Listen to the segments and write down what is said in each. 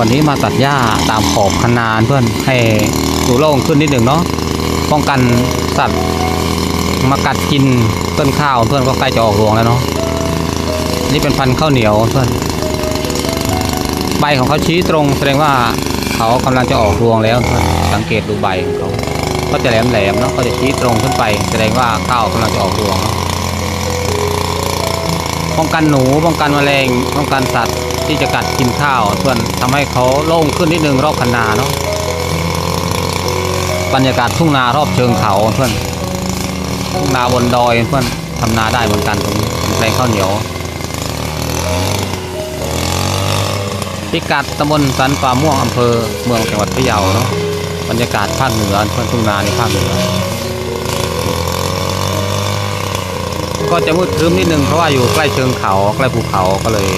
วันนี้มาตัดหญ้าตามขอบคันนาเพื่อนให้ดูโล่งขึ้นนิดหนึ่งเนาะป้องกันสัตว์มากัดกินต้นข้าวเพื่อนก็ใกล้จะออกรวงแล้วเนาะนี่เป็นพันธุ์ข้าวเหนียวเพื่อนใบของเขาชี้ตรงแสดงว่าเขากำลังจะออกรวงแล้วสังเกตดูใบของเขาก็จะแหลมๆเนาะเขาจะชี้ตรงขึ้นไป แสดงว่าข้าวกำลังจะออกรวงเนาะ ป้องกันหนูป้องกันแมลงป้องกันสัตว์ที่จะกัดกินข้าวเพื่อนทำให้เขาโล่งขึ้นนิดนึงรอบคันนาเนาะบรรยากาศทุ่งนารอบเชิงเขาเพื่อนทุ่งนาบนดอยเพื่อนทำนาได้เหมือนกันตรงนี้แปลงข้าวเหนียวพิกัดตำบลสันป่าม่วงอำเภอเมืองจังหวัดพะเยาเนาะบรรยากาศภาคเหนือเพื่อนทุ่งนาในภาคเหนือ ก็จะมืดครึ้มนิดนึงเพราะว่าอยู่ใกล้เชิงเขาใกล้ภูเขาก็เลย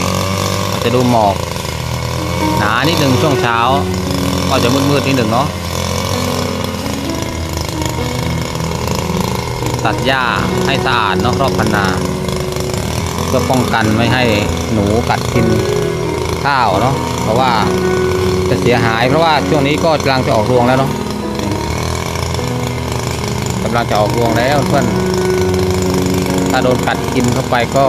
อาจจะดูหมอกหนานิดนึงช่วงเช้า ก็จะมืดๆนิดหนึ่งเนาะตัดหญ้าให้สะอาดเนาะรอบคันนาเพื่อป้องกันไม่ให้หนูกัดกินข้าวเนาะเพราะว่าจะเสียหายเพราะว่าช่วงนี้ก็กำลังจะออกรวงแล้วเนาะกำลังจะออกรวงแล้วเพื่อน โดนกัดกินเข้าไปก็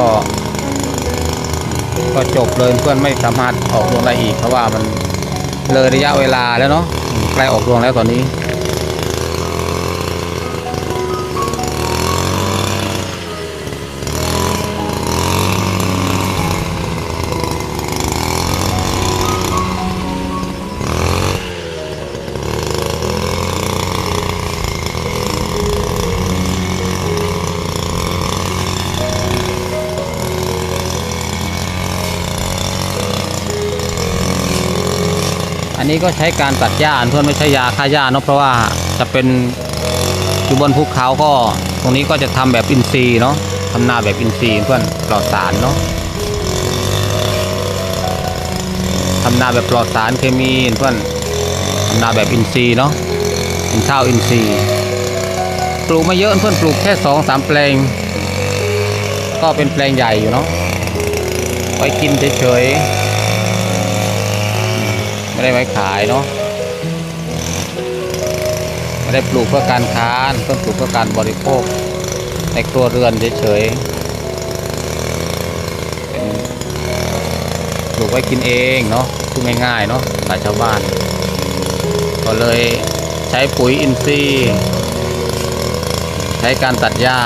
ก็จบเลยเพื่อนไม่สามารถออกดวงได้อีก เพราะว่ามันเลยระยะเวลาแล้วเนาะใกล้ออกดวงแล้วตอนนี้ นนี้ก็ใช้การตัดหญ้าเพื่อนไม่ใช้ยาฆ่าหญ้าเนาะเพราะว่าจะเป็นอยู่บนภูเขาก็ ตรงนี้ก็จะทำแบบอินทรีย์เนาะทำนาแบบอินทรีย์เพื่อนปลอดสารเนาะทำนาแบบปลอดสารเคมีเพื่อนทำนาแบบอินทรีย์เนาะเป็นข้าวอินทรีย์ปลูกไม่เยอะเพื่อนปลูกแค่สองสามแปลง ก็เป็นแปลงใหญ่อยู่เนาะไว้กินเฉยๆ ไม่ได้ไว้ขายเนาะไม่ได้ปลูกเพื่อการค้าเพื่อปลูกเพื่อการบริโภค ในครัวเรือนเฉยๆเป็นปลูกไว้กินเองเนาะพูดง่ายๆเนาะสายชาวบ้าน ก็เลยใช้ปุ๋ยอินทรีย์ใช้การตัดหญ้า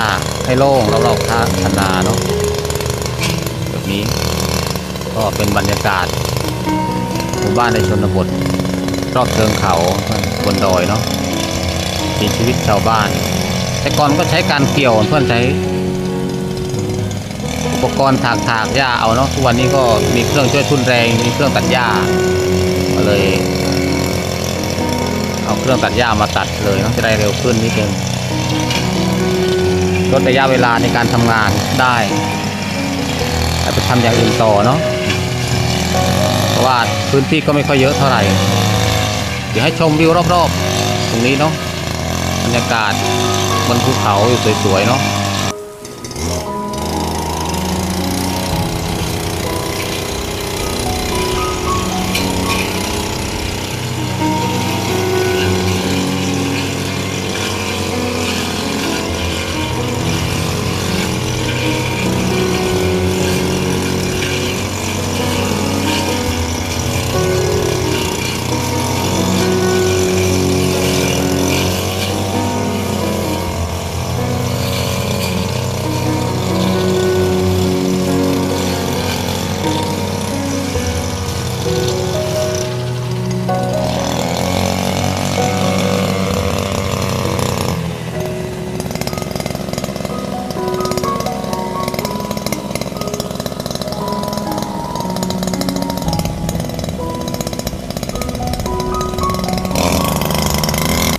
ให้โล่งรอบๆข้างคนาเนาะแบบนี้ก็เป็นบรรยากาศ หมู่บ้านในชนบท รอบเชิงเขาบนดอยเนาะมีชีวิตชาวบ้าน แต่ก่อนก็ใช้การเกี่ยวเพื่อนใช้อุปกรณ์ถากถากหญ้าเอาเนาะทุกวันนี้ก็มีเครื่องช่วยทุนแรงมีเครื่องตัดหญ้าก็เลย เอาเครื่องตัดหญ้ามาตัดเลยเนาะจะได้เร็วขึ้นนิดนึงลดระยะเวลาในการทำงานได้ไปทำอย่างอื่นต่อเนาะ เพราะว่าพื้นที่ก็ไม่ค่อยเยอะเท่าไหร่ เดี๋ยวให้ชมวิวรอบๆ ตรงนี้เนาะบรรยากาศบนภูเขาอยู่สวยๆเนาะ